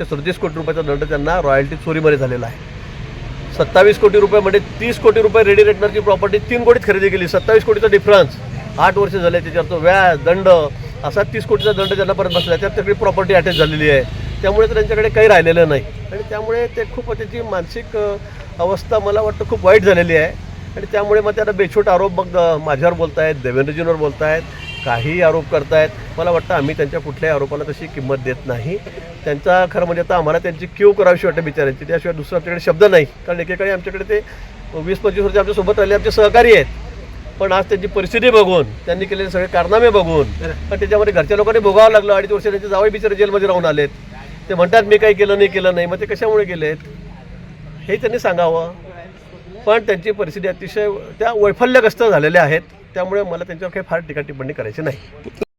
एकशे सदतीस कोटी रुपयाचा दंड त्यांना रॉयल्टी चोरीमध्ये झालेला आहे. सत्तावीस कोटी रुपयामध्ये म्हणजे तीस कोटी रुपये रेडी रेटनरची प्रॉपर्टी तीन कोटीत खरेदी केली. सत्तावीस कोटीचा डिफरन्स आठ वर्ष झाले त्याच्यावर तो व्याज दंड असा तीस कोटीचा दंड त्यांना परत बसला त्यात त्याकडे प्रॉपर्टी अटॅच झालेली आहे. त्यामुळे तर त्यांच्याकडे काही राहिलेलं नाही. आणि त्यामुळे ते खूप त्याची मानसिक अवस्था मला वाटतं खूप वाईट झालेली आहे. आणि त्यामुळे मग त्याला बेछूट आरोप मग अ, माझ्यावर बोलतायत देवेंद्रजींवर बोलतायत. काही आरोप करतायत. मला वाटतं आम्ही त्यांच्या कुठल्याही आरोपाला तशी किंमत देत नाही. त्यांचा खरं म्हणजे आता आम्हाला त्यांची क्यू करावीशी वाटते बिचाऱ्यांची. त्याशिवाय दुसरं आमच्याकडे शब्द नाही. कारण एकेकाळी आमच्याकडे ते वीस पंचवीस वर्ष आमच्यासोबत राहिले आमचे सहकारी आहेत. पण आज त्यांची परिस्थिती बघून त्यांनी केलेले सगळे कारनामे बघून पण त्याच्यामध्ये घरच्या लोकांनी भोगावं लागलं. अडीच वर्ष त्यांचे जावई बिचारे जेलमध्ये राहून आलेत. ते म्हणतात मी काही केलं नाही केलं नाही. मग ते कशामुळे केलेत हे त्यांनी सांगावं. पण त्यांची परिस्थिती अतिशय त्या वैफल्यग्रस्त झालेल्या आहेत. त्यामुळे मला त्यांच्यावर काही फार टीका टिप्पणी करायची नाही.